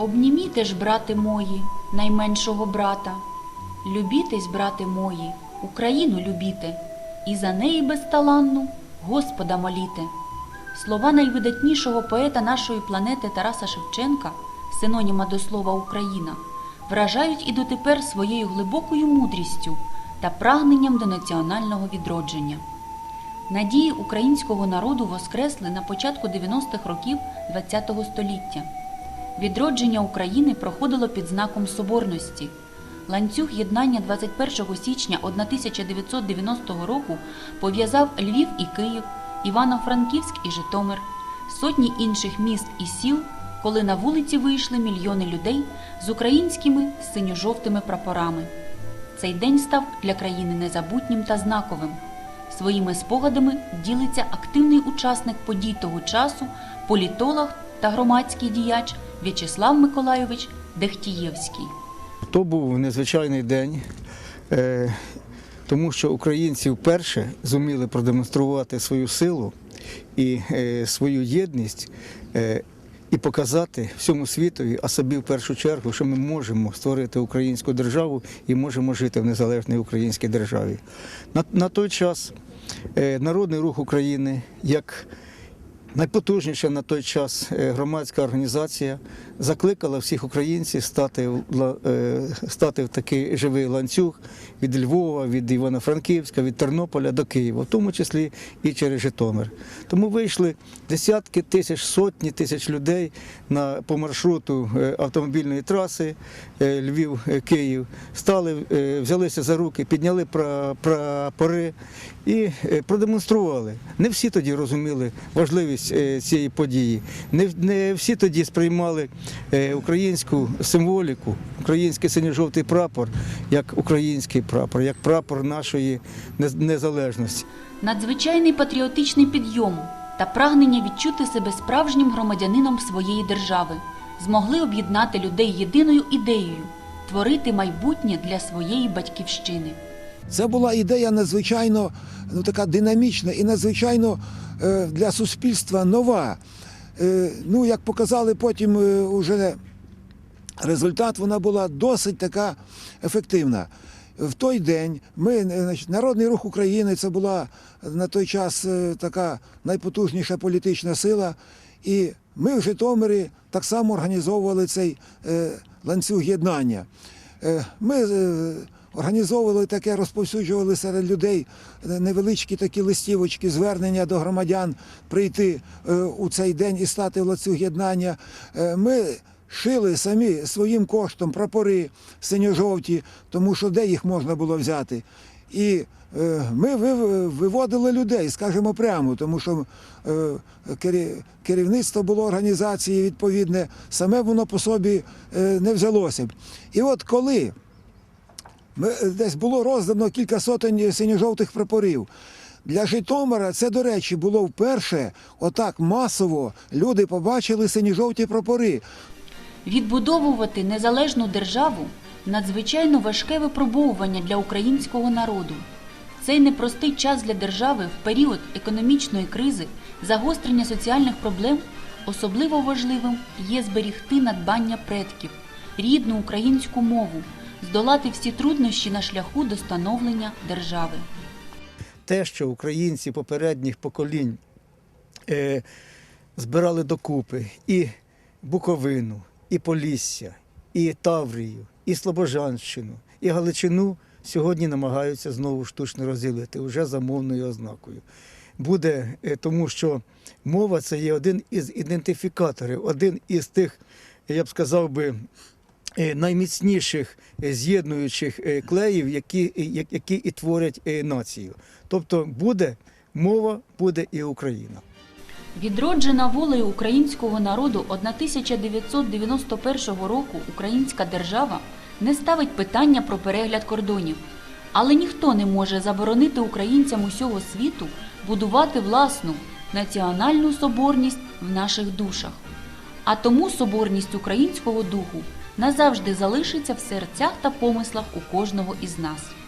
Обніміте ж, брати мої, найменшого брата. Любітесь, брати мої, Україну любіте, і за неї безталанну Господа моліте. Слова найвидатнішого поета нашої планети Тараса Шевченка, синоніма до слова Україна, вражають і дотепер своєю глибокою мудрістю та прагненням до національного відродження. Надії українського народу воскресли на початку 90-х років ХХ століття. Відродження України проходило під знаком соборності. Ланцюг єднання 21 січня 1990 року пов'язав Львів і Київ, Івано-Франківськ і Житомир, сотні інших міст і сіл, коли на вулиці вийшли мільйони людей з українськими синьо-жовтими прапорами. Цей день став для країни незабутнім та знаковим. Своїми спогадами ділиться активний учасник подій того часу, політолог та громадський діяч В'ячеслав Миколайович Дехтієвський. То був незвичайний день, е, тому що українці вперше зуміли продемонструвати свою силу і е, свою єдність е, і показати всьому світові, а собі в першу чергу, що ми можемо створити українську державу і можемо жити в незалежній українській державі. На, на той час Народний рух України як Найпотужніша на той час е, громадська організація закликала всіх українців стати, е, стати в такий живий ланцюг від Львова, від Івано-Франківська, від Тернополя до Києва, в тому числі і через Житомир. Тому вийшли десятки тисяч, сотні тисяч людей на, по маршруту е, автомобільної траси Львів-Київ, стали, взялися за руки, підняли прапори і продемонстрували. Не всі тоді розуміли важливість цієї події. Не, не всі тоді сприймали е, українську символіку, український синьо-жовтий прапор як український прапор, як прапор нашої нез- незалежності. Надзвичайний патріотичний підйом та прагнення відчути себе справжнім громадянином своєї держави змогли об'єднати людей єдиною ідеєю творити майбутнє для своєї батьківщини. Це була ідея надзвичайно ну, така динамічна і надзвичайно е, для суспільства нова. Е, ну, як показали потім е, уже результат, вона була досить така ефективна. В той день ми, Народний рух України, це була на той час така найпотужніша політична сила. І ми в Житомирі так само організовували цей ланцюг єднання. Ми організовували таке, розповсюджували серед людей невеличкі такі листівочки, звернення до громадян прийти е, у цей день і стати в ланцюг єднання. Е, Ми шили самі своїм коштом прапори синьо-жовті, тому що де їх можна було взяти. І е, ми виводили людей, скажімо прямо, тому що керівництво було організації відповідне, саме воно по собі не взялося. І от коли десь було роздано кілька сотень синьо-жовтих прапорів. Для Житомира це, до речі, було вперше, отак масово люди побачили синьо-жовті прапори. Відбудовувати незалежну державу надзвичайно важке випробовування для українського народу. Цей непростий час для держави в період економічної кризи, загострення соціальних проблем особливо важливим є зберігти надбання предків, рідну українську мову, здолати всі труднощі на шляху до становлення держави. те, що українці попередніх поколінь е, збирали докупи і Буковину, і Полісся, і Таврію, і Слобожанщину, і Галичину, сьогодні намагаються знову штучно розділити вже за мовною ознакою. Буде е, тому, що мова це є один із ідентифікаторів, один із тих, я б сказав би, найміцніших е, з'єднуючих е, клеїв, які, е, які і творять е, націю. Тобто буде мова, буде і Україна. Відроджена волею українського народу 1991 року українська держава не ставить питання про перегляд кордонів, але ніхто не може заборонити українцям усього світу будувати власну національну соборність в наших душах. А тому соборність українського духу назавжди залишиться в серцях та помислах у кожного із нас.